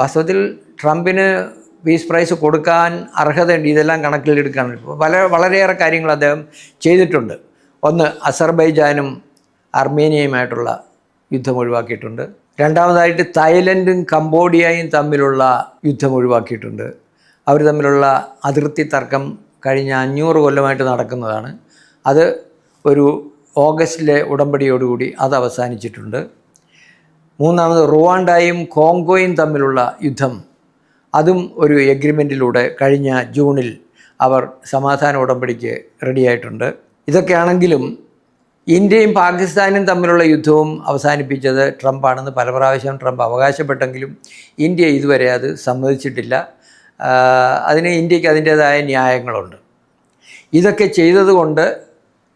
വാസ്തവത്തിൽ ട്രംപിന് peace prize കൊടുക്കാൻ അർഹതയുണ്ട്. ഇതെല്ലാം കണക്കിലെടുക്കുകയാണ് ഇപ്പോൾ പല വളരെയേറെ കാര്യങ്ങൾ അദ്ദേഹം ചെയ്തിട്ടുണ്ട്. ഒന്ന് അസർബൈജാനും അർമേനിയയുമായിട്ടുള്ള യുദ്ധം ഒഴിവാക്കിയിട്ടുണ്ട്. രണ്ടാമതായിട്ട് തായ്ലൻഡും കംബോഡിയയും തമ്മിലുള്ള യുദ്ധം ഒഴിവാക്കിയിട്ടുണ്ട്. അവർ തമ്മിലുള്ള അതിർത്തി തർക്കം കഴിഞ്ഞ അഞ്ഞൂറ് കൊല്ലമായിട്ട് നടക്കുന്നതാണ്. അത് ഒരു ഓഗസ്റ്റിലെ ഉടമ്പടിയോടുകൂടി അത് അവസാനിച്ചിട്ടുണ്ട്. മൂന്നാമത് റുവാണ്ടയും കോങ്കോയും തമ്മിലുള്ള യുദ്ധം. അതും ഒരു എഗ്രിമെന്റിലൂടെ കഴിഞ്ഞ ജൂണിൽ അവർ സമാധാന ഉടമ്പടിക്ക് റെഡിയായിട്ടുണ്ട് ഇതൊക്കെയാണെങ്കിലും ഇന്ത്യയും പാകിസ്ഥാനും തമ്മിലുള്ള യുദ്ധവും അവസാനിപ്പിച്ചത് ട്രംപാണെന്ന് പല പ്രാവശ്യം ട്രംപ് അവകാശപ്പെട്ടെങ്കിലും ഇന്ത്യ ഇതുവരെ അത് സമ്മതിച്ചിട്ടില്ല. അതിന് ഇന്ത്യയ്ക്ക് അതിന്റേതായ ന്യായങ്ങളുണ്ട്. ഇതൊക്കെ ചെയ്തതുകൊണ്ട്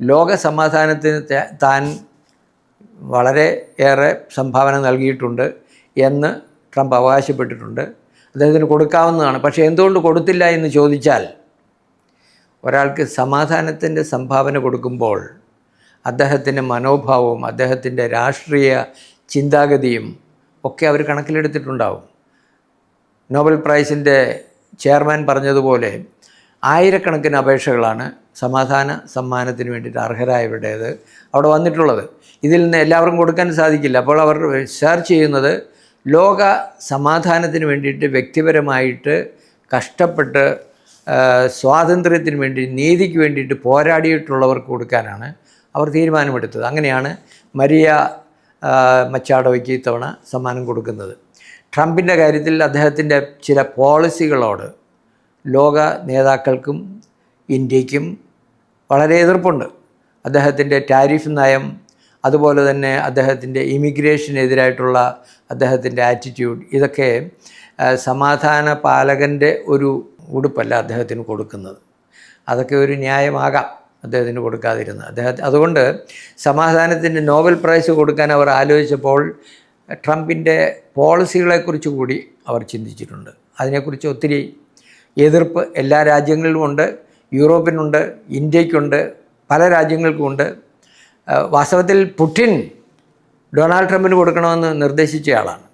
ലോക സമാധാനത്തിന് താൻ വളരെ ഏറെ സംഭാവന നൽകിയിട്ടുണ്ട് എന്ന് ട്രംപ് അവകാശപ്പെട്ടിട്ടുണ്ട്. അദ്ദേഹത്തിന് കൊടുക്കാവുന്നതാണ്. പക്ഷേ എന്തുകൊണ്ട് കൊടുത്തില്ല എന്ന് ചോദിച്ചാൽ ഒരാൾക്ക് സമാധാനത്തിന്റെ സംഭാവന കൊടുക്കുമ്പോൾ അദ്ദേഹത്തിന്റെ മനോഭാവവും അദ്ദേഹത്തിന്റെ രാഷ്ട്രീയ ചിന്താഗതിയും ഒക്കെ അവർ കണക്കിലെടുത്തിട്ടുണ്ടാവും. നോബൽ പ്രൈസിന്റെ ചെയർമാൻ പറഞ്ഞതുപോലെ ആയിരക്കണക്കിന് അപേക്ഷകളാണ് സമാധാന സമ്മാനത്തിന് വേണ്ടിയിട്ട് അർഹരായവരുടേത് അവിടെ വന്നിട്ടുള്ളത്. ഇതിൽ നിന്ന് എല്ലാവർക്കും കൊടുക്കാൻ സാധിക്കില്ല. അപ്പോൾ അവർ സെർച്ച് ചെയ്യുന്നത് ലോക സമാധാനത്തിന് വേണ്ടിയിട്ട് വ്യക്തിപരമായിട്ട് കഷ്ടപ്പെട്ട് സ്വാതന്ത്ര്യത്തിന് വേണ്ടി നീതിക്ക് വേണ്ടിയിട്ട് പോരാടിയിട്ടുള്ളവർക്ക് കൊടുക്കാനാണ് അവർ തീരുമാനമെടുത്തത്. അങ്ങനെയാണ് മരിയ മച്ചാടോയ്ക്ക് ഇത്തവണ സമ്മാനം കൊടുക്കുന്നത്. ട്രംപിന്റെ കാര്യത്തിൽ അദ്ദേഹത്തിന്റെ ചില പോളിസികളോട് ലോക നേതാക്കൾക്കും ഇന്ത്യക്കും വളരെ എതിർപ്പുണ്ട്. അദ്ദേഹത്തിന്റെ ടാരിഫ് നയം അതുപോലെ തന്നെ അദ്ദേഹത്തിന്റെ ഇമിഗ്രേഷനെതിരായിട്ടുള്ള അദ്ദേഹത്തിന്റെ ആറ്റിറ്റ്യൂഡ് ഇതൊക്കെ സമാധാന പാലകന്റെ ഒരു ഉടുപ്പല്ല അദ്ദേഹത്തിന് കൊടുക്കുന്നത്. അതൊക്കെ ഒരു ന്യായമാകാം അദ്ദേഹത്തിന് കൊടുക്കാതിരുന്നത്. അദ്ദേഹത്തെ അതുകൊണ്ട് സമാധാനത്തിന്റെ നോബൽ പ്രൈസ് കൊടുക്കാൻ അവർ ആലോചിച്ചപ്പോൾ ട്രംപിന്റെ പോളിസികളെക്കുറിച്ച് കൂടി അവർ ചിന്തിച്ചിട്ടുണ്ട്. അതിനെക്കുറിച്ച് ഒത്തിരി എതിർപ്പ് എല്ലാ രാജ്യങ്ങളിലുമുണ്ട് യൂറോപ്പിനുണ്ട് ഇന്ത്യക്കുണ്ട് പല രാജ്യങ്ങൾക്കുമുണ്ട്. വാസ്തവത്തിൽ പുടിൻ ഡൊണാൾഡ് ട്രംപിന് കൊടുക്കണമെന്ന് നിർദ്ദേശിച്ചയാളാണ്.